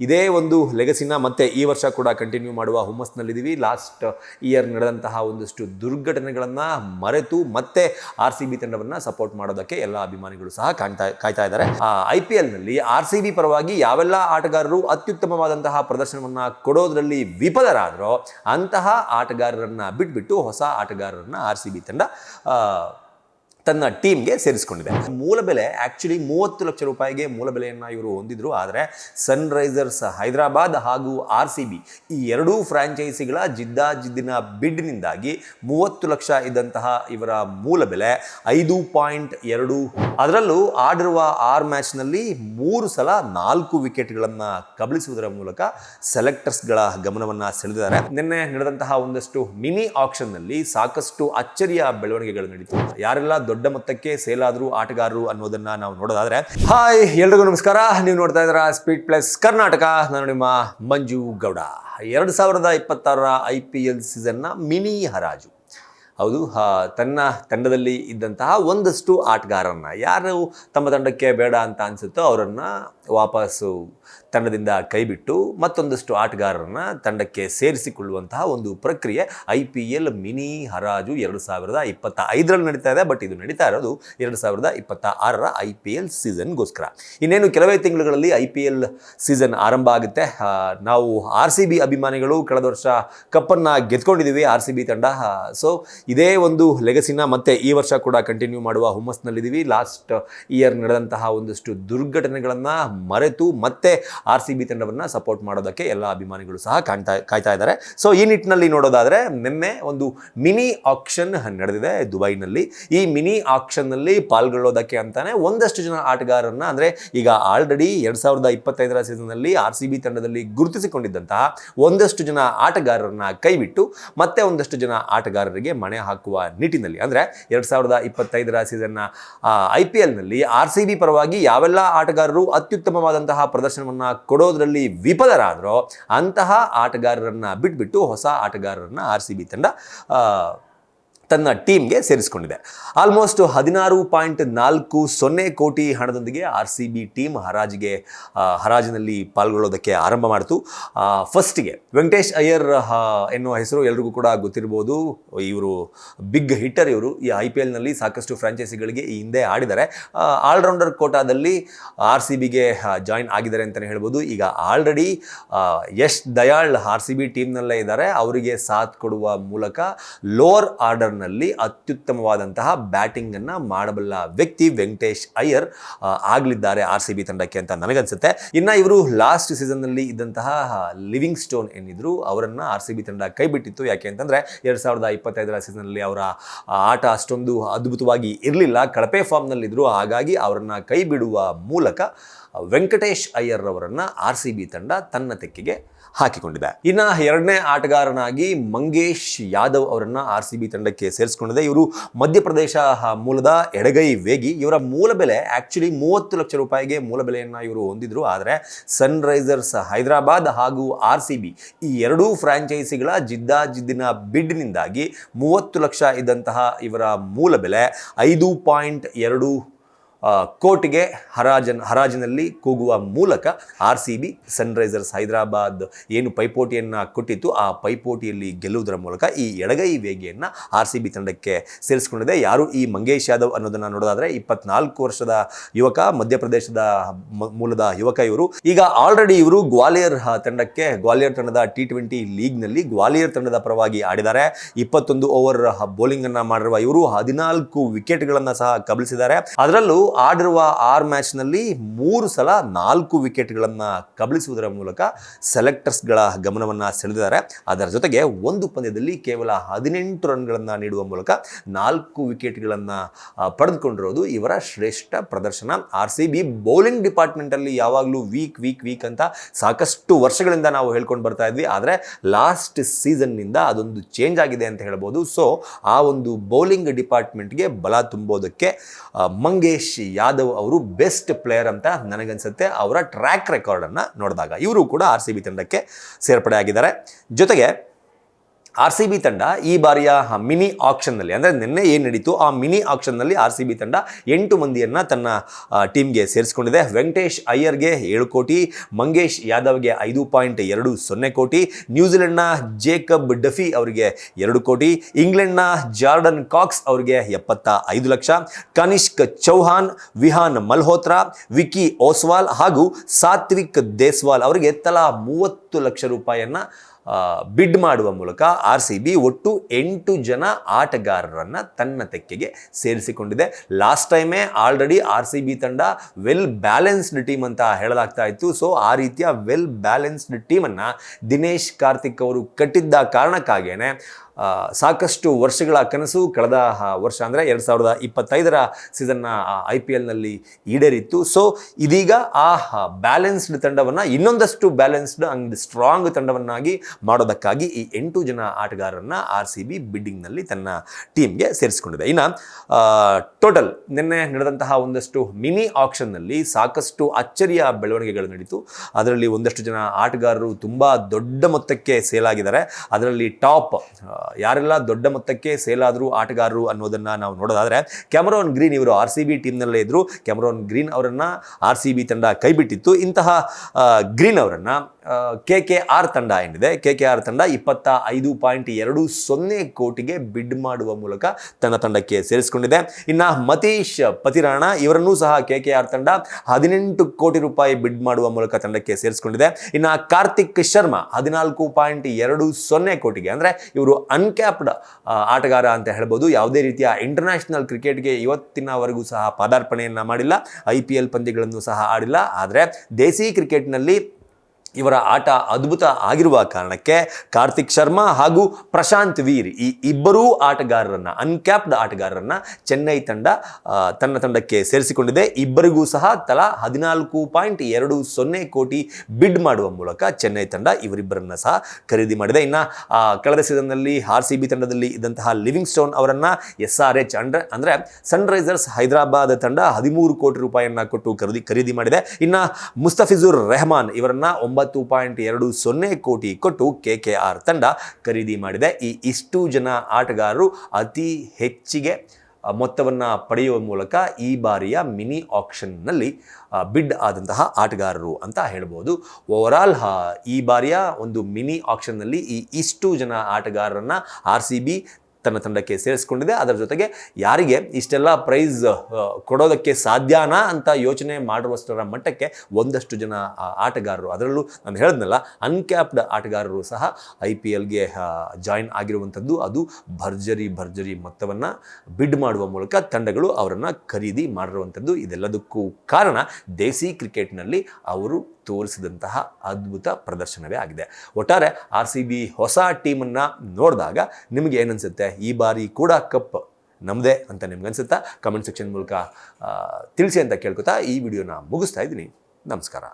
ಇದೇ ಒಂದು ಲೆಗಸಿನ ಮತ್ತೆ ಈ ವರ್ಷ ಕೂಡ ಕಂಟಿನ್ಯೂ ಮಾಡುವ ಹುಮ್ಮಸ್ನಲ್ಲಿದ್ದೀವಿ. ಲಾಸ್ಟ್ ಇಯರ್ ನಡೆದಂತಹ ಒಂದಷ್ಟು ದುರ್ಘಟನೆಗಳನ್ನು ಮರೆತು ಮತ್ತೆ ಆರ್ ಸಿ ಬಿ ತಂಡವನ್ನು ಸಪೋರ್ಟ್ ಮಾಡೋದಕ್ಕೆ ಎಲ್ಲ ಅಭಿಮಾನಿಗಳು ಸಹ ಕಾಣ್ತಾ, ಕಾಯ್ತಾ ಇದ್ದಾರೆ. ಐ ಪಿ ಎಲ್ನಲ್ಲಿ ಆರ್ ಸಿ ಬಿ ಪರವಾಗಿ ಯಾವೆಲ್ಲ ಆಟಗಾರರು ಅತ್ಯುತ್ತಮವಾದಂತಹ ಪ್ರದರ್ಶನವನ್ನು ಕೊಡೋದರಲ್ಲಿ ವಿಫಲರಾದರೂ ಅಂತಹ ಆಟಗಾರರನ್ನು ಬಿಟ್ಬಿಟ್ಟು ಹೊಸ ಆಟಗಾರರನ್ನು ಆರ್ ಸಿ ಬಿ ತಂಡ ತನ್ನ ಟೀಮ್ಗೆ ಸೇರಿಸಿಕೊಂಡಿದೆ. ಮೂಲ ಬೆಲೆ ಆ್ಯಕ್ಚುಲಿ ಮೂವತ್ತು ಲಕ್ಷ ರೂಪಾಯಿಗೆ ಮೂಲ ಬೆಲೆಯನ್ನು ಇವರು ಹೊಂದಿದ್ರು. ಆದರೆ ಸನ್ರೈಸರ್ಸ್ ಹೈದರಾಬಾದ್ ಹಾಗೂ ಆರ್ ಸಿ ಬಿ ಈ ಎರಡೂ ಫ್ರಾಂಚೈಸಿಗಳ ಜಿದ್ದಾಜಿದ್ದಿನ ಬಿಡ್ನಿಂದಾಗಿ ಮೂವತ್ತು ಲಕ್ಷ ಇದ್ದಂತಹ ಇವರ ಮೂಲ ಬೆಲೆ ಐದು ಪಾಯಿಂಟ್ ಎರಡು. ಅದರಲ್ಲೂ ಆಡಿರುವ ಆರು ಮ್ಯಾಚ್ನಲ್ಲಿ ಮೂರು ಸಲ ನಾಲ್ಕು ವಿಕೆಟ್ಗಳನ್ನು ಕಬಳಿಸುವುದರ ಮೂಲಕ ಸೆಲೆಕ್ಟರ್ಸ್ಗಳ ಗಮನವನ್ನು ಸೆಳೆದಿದ್ದಾರೆ. ನಿನ್ನೆ ನಡೆದಂತಹ ಒಂದಷ್ಟು ಮಿನಿ ಆಕ್ಷನ್ನಲ್ಲಿ ಸಾಕಷ್ಟು ಅಚ್ಚರಿಯ ಬೆಳವಣಿಗೆಗಳು ನಡೀತು ಯಾರೆಲ್ಲ ದೊಡ್ಡ ಮೊತ್ತಕ್ಕೆ ಸೇಲ್ ಆದ್ರು ಆಟಗಾರರು ಅನ್ನೋದನ್ನ ನಾವು ನೋಡೋದಾದ್ರೆ. ಹಾಯ್ ಎಲ್ರಿಗೂ ನಮಸ್ಕಾರ. ನೀವು ನೋಡ್ತಾ ಇದ್ದೀರಾ ಸ್ಪೀಡ್ ಪ್ಲಸ್ ಕರ್ನಾಟಕ ನಾನು ನಿಮ್ಮ ಮಂಜು ಗೌಡ. ಎರಡು ಸಾವಿರದ ಇಪ್ಪತ್ತಾರರ ಐ ಪಿ ಎಲ್ ಸೀಸನ್ನ ಮಿನಿ ಹರಾಜು. ಹೌದು ತನ್ನ ತಂಡದಲ್ಲಿ ಇದ್ದಂತಹ ಒಂದಷ್ಟು ಆಟಗಾರರನ್ನ ಯಾರು ತಮ್ಮ ತಂಡಕ್ಕೆ ಬೇಡ ಅಂತ ಅನಿಸುತ್ತೋ ಅವರನ್ನು ವಾಪಸ್ಸು ತಂಡದಿಂದ ಕೈಬಿಟ್ಟು ಮತ್ತೊಂದಷ್ಟು ಆಟಗಾರರನ್ನು ತಂಡಕ್ಕೆ ಸೇರಿಸಿಕೊಳ್ಳುವಂತಹ ಒಂದು ಪ್ರಕ್ರಿಯೆ ಐ ಪಿ ಎಲ್ ಮಿನಿ ಹರಾಜು ಎರಡು ಸಾವಿರದ ಇಪ್ಪತ್ತ ಐದರಲ್ಲಿ ನಡೀತಾ ಇದೆ. ಬಟ್ ಇದು ನಡೀತಾ ಇರೋದು ಎರಡು ಸಾವಿರದ ಇಪ್ಪತ್ತ ಆರರ ಐ ಪಿ ಎಲ್ ಸೀಸನ್ಗೋಸ್ಕರ. ಇನ್ನೇನು ಕೆಲವೇ ತಿಂಗಳುಗಳಲ್ಲಿ ಐ ಪಿ ಎಲ್ ಸೀಸನ್ ಆರಂಭ ಆಗುತ್ತೆ. ನಾವು ಆರ್ ಸಿ ಬಿ ಅಭಿಮಾನಿಗಳು ಕಳೆದ ವರ್ಷ ಕಪ್ಪನ್ನು ಗೆದ್ಕೊಂಡಿದ್ದೀವಿ ಆರ್ ಸಿ ಬಿ ತಂಡ. ಸೊ ಇದೇ ಒಂದು ಲೆಗಸಿನ ಮತ್ತೆ ಈ ವರ್ಷ ಕೂಡ ಕಂಟಿನ್ಯೂ ಮಾಡುವ ಹುಮ್ಮಸ್ನಲ್ಲಿದ್ದೀವಿ. ಲಾಸ್ಟ್ ಇಯರ್ ನಡೆದಂತಹ ಒಂದಷ್ಟು ದುರ್ಘಟನೆಗಳನ್ನು ಮರೆತು ಮತ್ತೆ ಆರ್ ಸಿ ಬಿ ತಂಡವನ್ನು ಸಪೋರ್ಟ್ ಮಾಡೋದಕ್ಕೆ ಎಲ್ಲ ಅಭಿಮಾನಿಗಳು ಸಹ ಕಾಣ್ತಾ, ಕಾಯ್ತಾ ಇದ್ದಾರೆ. ಸೊ ಈ ನಿಟ್ಟಿನಲ್ಲಿ ನೋಡೋದಾದರೆ ನಿನ್ನೆ ಒಂದು ಮಿನಿ ಆಕ್ಷನ್ ನಡೆದಿದೆ ದುಬೈನಲ್ಲಿ. ಈ ಮಿನಿ ಆಕ್ಷನ್ನಲ್ಲಿ ಪಾಲ್ಗೊಳ್ಳೋದಕ್ಕೆ ಅಂತಾನೆ ಒಂದಷ್ಟು ಜನ ಆಟಗಾರರನ್ನ ಅಂದರೆ ಈಗ ಆಲ್ರೆಡಿ ಎರಡು ಸಾವಿರದ ಇಪ್ಪತ್ತೈದರ ಸೀಸನ್ನಲ್ಲಿ ಆರ್ ಸಿ ಬಿ ತಂಡದಲ್ಲಿ ಗುರುತಿಸಿಕೊಂಡಿದ್ದಂತಹ ಒಂದಷ್ಟು ಜನ ಆಟಗಾರರನ್ನ ಕೈಬಿಟ್ಟು ಮತ್ತೆ ಒಂದಷ್ಟು ಜನ ಆಟಗಾರರಿಗೆ ಮಣೆ ಹಾಕುವ ನಿಟ್ಟಿನಲ್ಲಿ ಅಂದರೆ ಎರಡು ಸಾವಿರದ ಇಪ್ಪತ್ತೈದರ ಸೀಸನ್ನ ಐ ಪಿ ಎಲ್ನಲ್ಲಿ ಆರ್ ಸಿ ಬಿ ಪರವಾಗಿ ಯಾವೆಲ್ಲ ಆಟಗಾರರು ಅತ್ಯುತ್ತಮವಾದಂತಹ ಪ್ರದರ್ಶನವನ್ನು ಕೊಡೋದ್ರಲ್ಲಿ ವಿಫಲರಾದರೋ ಅಂತಹ ಆಟಗಾರರನ್ನು ಬಿಟ್ಬಿಟ್ಟು ಹೊಸ ಆಟಗಾರರನ್ನು ಆರ್ ಸಿ ಬಿ ತಂಡ ತನ್ನ ಟೀಮ್ಗೆ ಸೇರಿಸಿಕೊಂಡಿದೆ. ಆಲ್ಮೋಸ್ಟ್ ಹದಿನಾರು ಪಾಯಿಂಟ್ ನಾಲ್ಕು ಸೊನ್ನೆ ಕೋಟಿ ಹಣದೊಂದಿಗೆ ಆರ್ ಸಿ ಬಿ ಟೀಮ್ ಹರಾಜಿಗೆ ಹರಾಜಿನಲ್ಲಿ ಪಾಲ್ಗೊಳ್ಳೋದಕ್ಕೆ ಆರಂಭ ಮಾಡಿತು. ಫಸ್ಟಿಗೆ ವೆಂಕಟೇಶ್ ಅಯ್ಯರ್ ಎನ್ನುವ ಹೆಸರು ಎಲ್ರಿಗೂ ಕೂಡ ಗೊತ್ತಿರ್ಬೋದು. ಇವರು ಬಿಗ್ ಹಿಟ್ಟರ್ ಇವರು. ಈ ಐ ಪಿ ಎಲ್ನಲ್ಲಿ ಸಾಕಷ್ಟು ಫ್ರಾಂಚೈಸಿಗಳಿಗೆ ಈ ಹಿಂದೆ ಆಡಿದ್ದಾರೆ. ಆಲ್ರೌಂಡರ್ ಕೋಟಾದಲ್ಲಿ ಆರ್ ಸಿ ಬಿಗೆ ಜಾಯಿನ್ ಆಗಿದ್ದಾರೆ ಅಂತಲೇ ಹೇಳ್ಬೋದು. ಈಗ already Yash Dayal R C B ಟೀಮ್ನಲ್ಲೇ ಇದ್ದಾರೆ. ಅವರಿಗೆ ಸಾಥ್ ಕೊಡುವ ಮೂಲಕ ಲೋವರ್ ಆರ್ಡರ್ನಲ್ಲಿ ಅತ್ಯುತ್ತಮವಾದಂತಹ ಬ್ಯಾಟಿಂಗನ್ನು ಮಾಡಬಲ್ಲ ವ್ಯಕ್ತಿ ವೆಂಕಟೇಶ್ ಅಯ್ಯರ್ ಆಗಲಿದ್ದಾರೆ ಆರ್ ಸಿ ಬಿ ತಂಡಕ್ಕೆ ಅಂತ ನನಗನ್ಸುತ್ತೆ ಇನ್ನು ಇವರು ಲಾಸ್ಟ್ ಸೀಸನ್ನಲ್ಲಿ ಇದ್ದಂತಹ ಲಿವಿಂಗ್ ಸ್ಟೋನ್ ಏನಿದ್ರು ಅವರನ್ನು ಆರ್ ಸಿ ಬಿ ತಂಡ ಕೈಬಿಟ್ಟಿತ್ತು. ಯಾಕೆ ಅಂತಂದರೆ ಎರಡು ಸಾವಿರದ ಇಪ್ಪತ್ತೈದರ ಸೀಸನ್ನಲ್ಲಿ ಅವರ ಆಟ ಅಷ್ಟೊಂದು ಅದ್ಭುತವಾಗಿ ಇರಲಿಲ್ಲ. ಕಳಪೆ ಫಾರ್ಮ್ನಲ್ಲಿದ್ದರು ಹಾಗಾಗಿ ಅವರನ್ನು ಕೈ ಬಿಡುವ ಮೂಲಕ ವೆಂಕಟೇಶ್ ಅಯ್ಯರ್ ಅವರನ್ನು ಆರ್ ಸಿ ಬಿ ತಂಡ ತನ್ನ ತೆಕ್ಕೆಗೆ ಹಾಕಿಕೊಂಡಿದೆ. ಇನ್ನು ಎರಡನೇ ಆಟಗಾರನಾಗಿ ಮಂಗೇಶ್ ಯಾದವ್ ಅವರನ್ನು ಆರ್ ಸಿ ಬಿ ತಂಡಕ್ಕೆ ಸೇರಿಸಿಕೊಂಡಿದೆ. ಇವರು ಮಧ್ಯಪ್ರದೇಶ ಮೂಲದ ಎಡಗೈ ವೇಗಿ. ಇವರ ಮೂಲ ಬೆಲೆ ಆಕ್ಚುಲಿ ಮೂವತ್ತು ಲಕ್ಷ ರೂಪಾಯಿಗೆ ಮೂಲ ಬೆಲೆಯನ್ನು ಇವರು ಹೊಂದಿದ್ರು. ಆದರೆ ಸನ್ರೈಸರ್ಸ್ ಹೈದರಾಬಾದ್ ಹಾಗೂ ಆರ್ ಸಿ ಬಿ ಈ ಎರಡೂ ಫ್ರಾಂಚೈಸಿಗಳ ಜಿದ್ದಾಜಿದ್ದಿನ ಬಿಡ್ನಿಂದಾಗಿ ಮೂವತ್ತು ಲಕ್ಷ ಇದ್ದಂತಹ ಇವರ ಮೂಲ ಬೆಲೆ ಐದು ಪಾಯಿಂಟ್ ಎರಡು ಆ, ಕೋಟಿಗೆ ಹರಾಜನ್ ಹರಾಜಿನಲ್ಲಿ ಕೂಗುವ ಮೂಲಕ R C B Sunrisers Hyderabad ಏನು ಪೈಪೋಟಿಯನ್ನು ಕೊಟ್ಟಿತ್ತು ಆ ಪೈಪೋಟಿಯಲ್ಲಿ ಗೆಲ್ಲುವುದರ ಮೂಲಕ ಈ ಎಡಗೈ ವೇಗಿಯನ್ನು ಆರ್ ಸಿ ಬಿ ತಂಡಕ್ಕೆ ಸೇರಿಸಿಕೊಂಡಿದೆ. ಯಾರು ಈ ಮಂಗೇಶ್ ಯಾದವ್ ಅನ್ನೋದನ್ನು ನೋಡೋದಾದರೆ ಇಪ್ಪತ್ನಾಲ್ಕು ವರ್ಷದ ಯುವಕ ಮಧ್ಯಪ್ರದೇಶದ ಮೂಲದ ಯುವಕ ಇವರು. ಈಗ ಆಲ್ರೆಡಿ ಇವರು ಗ್ವಾಲಿಯರ್ ತಂಡಕ್ಕೆ ಗ್ವಾಲಿಯರ್ ತಂಡದ ಟಿ ಟ್ವೆಂಟಿ ಲೀಗ್ನಲ್ಲಿ ಗ್ವಾಲಿಯರ್ ತಂಡದ ಪರವಾಗಿ ಆಡಿದ್ದಾರೆ. ಇಪ್ಪತ್ತೊಂದು ಓವರ್ ಬೌಲಿಂಗ್ ಅನ್ನ ಮಾಡಿರುವ ಇವರು ಹದಿನಾಲ್ಕು ವಿಕೆಟ್ಗಳನ್ನು ಸಹ ಕಬಳಿಸಿದ್ದಾರೆ. ಅದರಲ್ಲೂ ಆಡಿರುವ ಆರು ಮ್ಯಾಚ್ನಲ್ಲಿ ಮೂರು ಸಲ ನಾಲ್ಕು ವಿಕೆಟ್ಗಳನ್ನು ಕಬಳಿಸುವುದರ ಮೂಲಕ ಸೆಲೆಕ್ಟರ್ಸ್ಗಳ ಗಮನವನ್ನು ಸೆಳೆದಿದ್ದಾರೆ. ಅದರ ಜೊತೆಗೆ ಒಂದು ಪಂದ್ಯದಲ್ಲಿ ಕೇವಲ ಹದಿನೆಂಟು ರನ್ಗಳನ್ನು ನೀಡುವ ಮೂಲಕ ನಾಲ್ಕು ವಿಕೆಟ್ಗಳನ್ನು ಪಡೆದುಕೊಂಡಿರೋದು ಇವರ ಶ್ರೇಷ್ಠ ಪ್ರದರ್ಶನ. ಆರ್ ಸಿ ಬಿ ಬೌಲಿಂಗ್ ಡಿಪಾರ್ಟ್ಮೆಂಟಲ್ಲಿ ಯಾವಾಗಲೂ ವೀಕ್ ವೀಕ್ ವೀಕ್ ಅಂತ ಸಾಕಷ್ಟು ವರ್ಷಗಳಿಂದ ನಾವು ಹೇಳ್ಕೊಂಡು ಬರ್ತಾ ಇದ್ವಿ. ಆದರೆ ಲಾಸ್ಟ್ ಸೀಸನ್ನಿಂದ ಅದೊಂದು ಚೇಂಜ್ ಆಗಿದೆ ಅಂತ ಹೇಳ್ಬೋದು. ಸೊ, ಆ ಒಂದು ಬೌಲಿಂಗ್ ಡಿಪಾರ್ಟ್ಮೆಂಟ್ಗೆ ಬಲ ತುಂಬೋದಕ್ಕೆ ಮಂಗೇಶ್ ಯಾದವ್ ಅವರು ಬೆಸ್ಟ್ ಪ್ಲೇಯರ್ ಅಂತ ನನಗನ್ಸುತ್ತೆ. ಅವರ ಟ್ರ್ಯಾಕ್ ರೆಕಾರ್ಡನ್ನು ನೋಡಿದಾಗ ಇವರು ಕೂಡ ಆರ್ ಸಿ ಬಿ ತಂಡಕ್ಕೆ ಸೇರ್ಪಡೆ ಆಗಿದ್ದಾರೆ ಜೊತೆಗೆ ಆರ್ ಸಿ ಬಿ ತಂಡ ಈ ಬಾರಿಯ ಮಿನಿ ಆಕ್ಷನ್ನಲ್ಲಿ ಅಂದರೆ ನಿನ್ನೆ ಏನು ನಡೀತು? ಆ ಮಿನಿ ಆಕ್ಷನ್ನಲ್ಲಿ ಆರ್ ಸಿ ಬಿ ತಂಡ ಎಂಟು ಮಂದಿಯನ್ನು ತನ್ನ ಟೀಮ್ಗೆ ಸೇರಿಸ್ಕೊಂಡಿದೆ. ವೆಂಕಟೇಶ್ ಅಯ್ಯರ್ಗೆ ಏಳು ಕೋಟಿ, ಮಂಗೇಶ್ ಯಾದವ್ಗೆ ಐದು ಪಾಯಿಂಟ್ ಎರಡು ಸೊನ್ನೆ ಕೋಟಿ, ನ್ಯೂಜಿಲೆಂಡ್ನ ಜೇಕಬ್ ಡಫಿ ಅವರಿಗೆ ಎರಡು ಕೋಟಿ, ಇಂಗ್ಲೆಂಡ್ನ ಜಾರ್ಡನ್ ಕಾಕ್ಸ್ ಅವರಿಗೆ ಎಪ್ಪತ್ತ ಐದು ಲಕ್ಷ, ಕನಿಷ್ಕ್ ಚೌಹಾನ್ ವಿಹಾನ್ ಮಲ್ಹೋತ್ರಾ ವಿಕಿ ಓಸ್ವಾಲ್ ಹಾಗೂ ಸಾತ್ವಿಕ್ ದೇಸ್ವಾಲ್ ಅವರಿಗೆ ತಲಾ ಮೂವತ್ತು ಲಕ್ಷ ರೂಪಾಯಿಯನ್ನು ಬಿಡ್ ಮಾಡುವ ಮೂಲಕ ಆರ್ ಸಿ ಬಿ ಒಟ್ಟು ಎಂಟು ಜನ ಆಟಗಾರರನ್ನು ತನ್ನ ತೆಕ್ಕೆಗೆ ಸೇರಿಸಿಕೊಂಡಿದೆ. ಲಾಸ್ಟ್ ಟೈಮೇ ಆಲ್ರೆಡಿ ಆರ್ ಸಿ ಬಿ ತಂಡ ವೆಲ್ ಬ್ಯಾಲೆನ್ಸ್ಡ್ ಟೀಮ್ ಅಂತ ಹೇಳಲಾಗ್ತಾ ಇತ್ತು. ಸೊ ಆ ರೀತಿಯ ವೆಲ್ ಬ್ಯಾಲೆನ್ಸ್ಡ್ ಟೀಮನ್ನು ದಿನೇಶ್ ಕಾರ್ತಿಕ್ ಅವರು ಕಟ್ಟಿದ್ದ ಕಾರಣಕ್ಕಾಗೇನೆ ಸಾಕಷ್ಟು ವರ್ಷಗಳ ಕನಸು ಕಳೆದ ವರ್ಷ ಅಂದರೆ ಎರಡು ಸಾವಿರದ ಇಪ್ಪತ್ತೈದರ ಸೀಸನ್ನ ಐ ಪಿ ಎಲ್ನಲ್ಲಿ ಈಡೇರಿತ್ತು. ಸೊ ಇದೀಗ ಆ ಬ್ಯಾಲೆನ್ಸ್ಡ್ ತಂಡವನ್ನು ಇನ್ನೊಂದಷ್ಟು ಬ್ಯಾಲೆನ್ಸ್ಡ್ ಅಂಡ್ ಸ್ಟ್ರಾಂಗ್ ತಂಡವನ್ನಾಗಿ ಮಾಡೋದಕ್ಕಾಗಿ ಈ ಎಂಟು ಜನ ಆಟಗಾರರನ್ನು ಆರ್ ಸಿ ಬಿ ಬಿಡ್ಡಿಂಗ್ನಲ್ಲಿ ತನ್ನ ಟೀಮ್ಗೆ ಸೇರಿಸಿಕೊಂಡಿದೆ. ಇನ್ನು ಟೋಟಲ್ ನಿನ್ನೆ ನಡೆದಂತಹ ಒಂದಷ್ಟು ಮಿನಿ ಆಕ್ಷನ್ನಲ್ಲಿ ಸಾಕಷ್ಟು ಅಚ್ಚರಿಯ ಬೆಳವಣಿಗೆಗಳು ನಡೀತು. ಅದರಲ್ಲಿ ಒಂದಷ್ಟು ಜನ ಆಟಗಾರರು ತುಂಬ ದೊಡ್ಡ ಮೊತ್ತಕ್ಕೆ ಸೇಲ್ ಆಗಿದ್ದಾರೆ. ಅದರಲ್ಲಿ ಟಾಪ್ ಯಾರೆಲ್ಲ ದೊಡ್ಡ ಮೊತ್ತಕ್ಕೆ ಸೇಲ್ ಆದರು ಆಟಗಾರರು ಅನ್ನೋದನ್ನು ನಾವು ನೋಡೋದಾದರೆ, ಕ್ಯಾಮರಾನ್ ಗ್ರೀನ್ ಇವರು ಆರ್ ಸಿ ಬಿ ಟೀಮ್ನಲ್ಲೇ ಇದ್ದರು ಕ್ಯಾಮರಾನ್ ಗ್ರೀನ್ ಅವರನ್ನು ಆರ್ ಸಿ ಬಿ ತಂಡ ಕೈಬಿಟ್ಟಿತ್ತು. ಇಂತಹ ಗ್ರೀನ್ ಅವರನ್ನು ಕೆ ಕೆ ಆರ್ ತಂಡ ಏನಿದೆ, ಕೆ ಕೆ ಆರ್ ತಂಡ ಇಪ್ಪತ್ತ ಐದು ಪಾಯಿಂಟ್ ಎರಡು ಸೊನ್ನೆ ಕೋಟಿಗೆ ಬಿಡ್ ಮಾಡುವ ಮೂಲಕ ತನ್ನ ತಂಡಕ್ಕೆ ಸೇರಿಸಿಕೊಂಡಿದೆ. ಇನ್ನು ಮತೀಶ್ ಪತಿರಾಣ ಇವರನ್ನೂ ಸಹ ಕೆ ಕೆ ಆರ್ ತಂಡ ಹದಿನೆಂಟು ಕೋಟಿ ರೂಪಾಯಿ ಬಿಡ್ ಮಾಡುವ ಮೂಲಕ ತಂಡಕ್ಕೆ ಸೇರಿಸಿಕೊಂಡಿದೆ. ಇನ್ನು ಕಾರ್ತಿಕ್ ಶರ್ಮಾ ಹದಿನಾಲ್ಕು ಪಾಯಿಂಟ್ ಎರಡು ಸೊನ್ನೆ ಕೋಟಿಗೆ, ಅಂದರೆ ಇವರು ಅನ್ಕ್ಯಾಪ್ಡ್ ಆಟಗಾರ ಅಂತ ಹೇಳ್ಬೋದು. ಯಾವುದೇ ರೀತಿಯ ಇಂಟರ್ನ್ಯಾಷನಲ್ ಕ್ರಿಕೆಟ್ಗೆ ಇವತ್ತಿನವರೆಗೂ ಸಹ ಪದಾರ್ಪಣೆಯನ್ನು ಮಾಡಿಲ್ಲ. ಐ ಪಿ ಎಲ್ ಪಂದ್ಯಗಳನ್ನು ಸಹ ಆಡಿಲ್ಲ. ಆದರೆ ದೇಸಿ ಕ್ರಿಕೆಟ್ನಲ್ಲಿ ಇವರ ಆಟ ಅದ್ಭುತ ಆಗಿರುವ ಕಾರಣಕ್ಕೆ ಕಾರ್ತಿಕ್ ಶರ್ಮಾ ಹಾಗೂ ಪ್ರಶಾಂತ್ ವೀರ್ ಈ ಇಬ್ಬರೂ ಆಟಗಾರರನ್ನು ಅನ್ಕ್ಯಾಪ್ಡ್ ಆಟಗಾರರನ್ನು ಚೆನ್ನೈ ತಂಡ ತನ್ನ ತಂಡಕ್ಕೆ ಸೇರಿಸಿಕೊಂಡಿದೆ. ಇಬ್ಬರಿಗೂ ಸಹ ತಲಾ ಹದಿನಾಲ್ಕು ಪಾಯಿಂಟ್ ಎರಡು ಸೊನ್ನೆ ಕೋಟಿ ಬಿಡ್ ಮಾಡುವ ಮೂಲಕ ಚೆನ್ನೈ ತಂಡ ಇವರಿಬ್ಬರನ್ನ ಸಹ ಖರೀದಿ ಮಾಡಿದೆ. ಇನ್ನು ಕಳೆದ ಸೀಸನ್ನಲ್ಲಿ ಆರ್ ಸಿ ಬಿ ತಂಡದಲ್ಲಿ ಇದ್ದಂತಹ ಲಿವಿಂಗ್ ಸ್ಟೋನ್ ಅವರನ್ನು ಎಸ್ ಆರ್ ಎಚ್ ಅಂಡ್ರೆ, ಅಂದರೆ ಸನ್ರೈಸರ್ಸ್ ಹೈದರಾಬಾದ್ ತಂಡ ಹದಿಮೂರು ಕೋಟಿ ರೂಪಾಯಿಯನ್ನು ಕೊಟ್ಟು ಖರೀದಿ ಖರೀದಿ ಮಾಡಿದೆ. ಇನ್ನು ಮುಸ್ತಫಿಜುರ್ ರೆಹಮಾನ್ ಇವರನ್ನ ಒಂಬತ್ತು ಪಾಯಿಂಟ್ ಎರಡು ಸೊನ್ನೆ ಕೋಟಿ ಕೊಟ್ಟು ಕೆ ಕೆ ಆರ್ ತಂಡ ಖರೀದಿ ಮಾಡಿದೆ. ಈ ಇಷ್ಟು ಜನ ಆಟಗಾರರು ಅತಿ ಹೆಚ್ಚಿಗೆ ಮೊತ್ತವನ್ನು ಪಡೆಯುವ ಮೂಲಕ ಈ ಬಾರಿಯ ಮಿನಿ ಆಕ್ಷನ್ನಲ್ಲಿ ಬಿಡ್ ಆದಂತಹ ಆಟಗಾರರು ಅಂತ ಹೇಳ್ಬೋದು. ಓವರಾಲ್ ಈ ಬಾರಿಯ ಒಂದು ಮಿನಿ ಆಕ್ಷನ್ನಲ್ಲಿ ಈ ಇಷ್ಟು ಜನ ಆಟಗಾರರನ್ನು ಆರ್ ಸಿ ಬಿ ತನ್ನ ತಂಡಕ್ಕೆ ಸೇರಿಸ್ಕೊಂಡಿದೆ. ಅದರ ಜೊತೆಗೆ ಯಾರಿಗೆ ಇಷ್ಟೆಲ್ಲ ಪ್ರೈಸ್ ಕೊಡೋದಕ್ಕೆ ಸಾಧ್ಯನಾ ಅಂತ ಯೋಚನೆ ಮಾಡುವಷ್ಟರ ಮಟ್ಟಕ್ಕೆ ಒಂದಷ್ಟು ಜನ ಆಟಗಾರರು, ಅದರಲ್ಲೂ ನಾನು ಹೇಳಿದ್ನಲ್ಲ ಅನ್ಕ್ಯಾಪ್ಡ್ ಆಟಗಾರರು ಸಹ ಐ ಪಿ ಎಲ್ಗೆ ಜಾಯಿನ್ ಆಗಿರುವಂಥದ್ದು. ಅದು ಭರ್ಜರಿ ಭರ್ಜರಿ ಮೊತ್ತವನ್ನು ಬಿಡ್ ಮಾಡುವ ಮೂಲಕ ತಂಡಗಳು ಅವರನ್ನು ಖರೀದಿ ಮಾಡಿರುವಂಥದ್ದು. ಇದೆಲ್ಲದಕ್ಕೂ ಕಾರಣ ದೇಸಿ ಕ್ರಿಕೆಟ್ನಲ್ಲಿ ಅವರು ತೋರಿಸಿದಂತಹ ಅದ್ಭುತ ಪ್ರದರ್ಶನವೇ ಆಗಿದೆ. ಒಟ್ಟಾರೆ ಆರ್ ಸಿ ಬಿ ಹೊಸ ಟೀಮನ್ನು ನೋಡಿದಾಗ ನಿಮಗೆ ಏನನ್ಸುತ್ತೆ? ಈ ಬಾರಿ ಕೂಡ ಕಪ್ ನಮ್ಮದೇ ಅಂತ ನಿಮ್ಗೆ ಅನಿಸುತ್ತಾ? ಕಮೆಂಟ್ ಸೆಕ್ಷನ್ ಮೂಲಕ ತಿಳಿಸಿ ಅಂತ ಕೇಳ್ಕೊತಾ ಈ ವಿಡಿಯೋನ ಮುಗಿಸ್ತಾ ಇದ್ದೀನಿ. ನಮಸ್ಕಾರ.